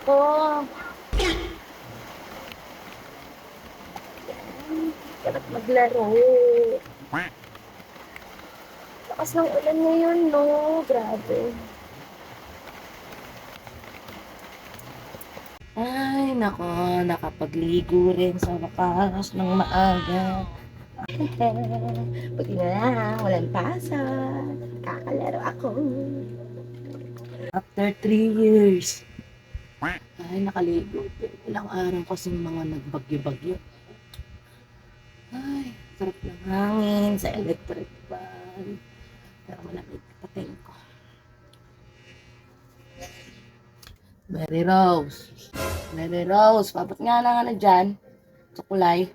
ako. Sarap maglaro. Lakas ng ulan ngayon, no? Grabe. Ay, nako, nakapagligo rin sa wakas ng maaga. Buti na lang, walang pasok. Kakalaro ako. After three years. Ay, nakaligo. Ilang araw kasing mga nagbagyo-bagyo. Ay, sarap ng hangin sa electric fan. Pero malamig pating ko. Mary Rose. Mary Rose, papat nga na nga na dyan. Sa kulay.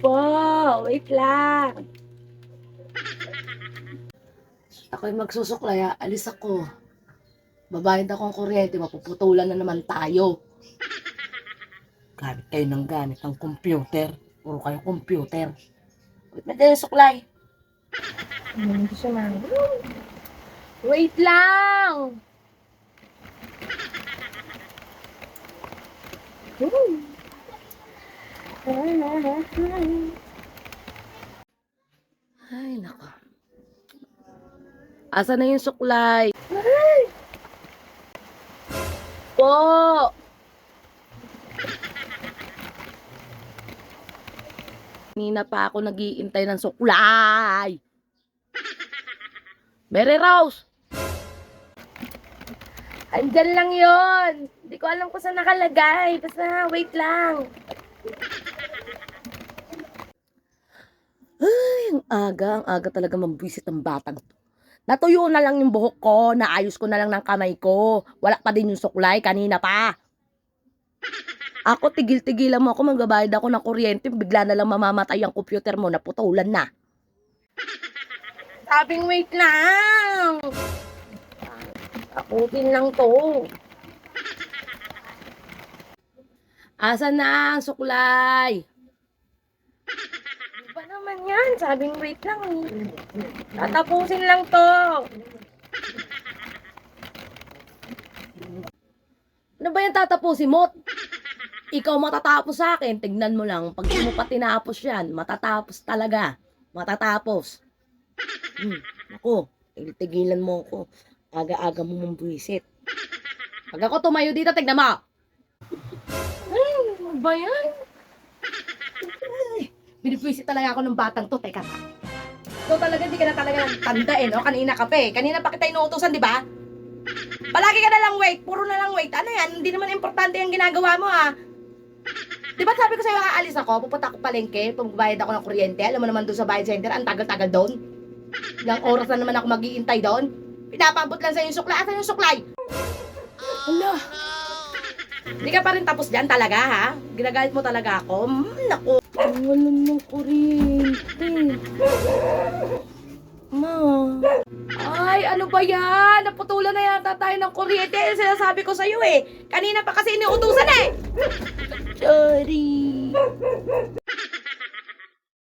Po, wait lang. Ako'y magsusuklay, ah. alis ako. Babayad ako ng kuryente, mapuputulan na naman tayo. Gamit kayo ng gamit ng computer. Puro kayo computer. Wait na din, suklay. Hindi siya man. Wait lang! Ay, nako. Asa na yung suklay? Po! Kanina pa ako nagiintay ng suklay. Mary Rose! Andyan lang yon. Hindi ko alam kung saan nakalagay. Basta, wait lang. Ay, ang aga, ang aga talaga mambwisit ng batang to. Natuyo na lang yung buhok ko, naayos ko na lang ng kamay ko. Wala pa din yung suklay, kanina pa. Ako, tigil-tigilan mo ako, magbabayad ako ng kuryente, bigla na lang mamamatay ang computer mo, naputulan na. Sabing wait lang. Akutin lang to. Asa na ang suklay? Ano ba naman yan? Sabing wait lang eh. Tatapusin lang to. Ano ba yan tatapusin mo? Ikaw matatapos sa akin. Tignan mo lang. Pag di mo pa tinapos yan, matatapos talaga. Matatapos. Hmm. Ako, tigilan mo ako. Aga-aga mo mong buwisit. Pag ako tumayo dito, tignan mo. Ay, ano ba yan? Ay, Binipwisit talaga ako ng batang to. Teka. Ito talaga, hindi ka na talaga tanda eh, no? Kanina ka pa eh. Kanina pa kita inuutosan, di ba? Palagi ka na lang wait. Puro na lang wait. Ano yan? Hindi naman importante yung ginagawa mo, ah. Di ba sabi ko sa'yo, aalis ako, pupunta ako palengke, pagbayad ako ng kuryente, alam mo naman doon sa bayad center, ang tagal-tagal doon. Ilang oras na naman ako mag-iintay doon. Pinapabot lang sa yung suklay. Asan yung suklay? Hala. Hindi ka pa rin tapos dyan talaga, ha? Ginagalit mo talaga ako. Mm, naku. Wala ng kuryente. Ma. Ay, ano ba yan? Naputulan na yata tayo ng kuryente. Yung sinasabi ko sa'yo eh. Kanina pa kasi iniutusan eh. Sorry.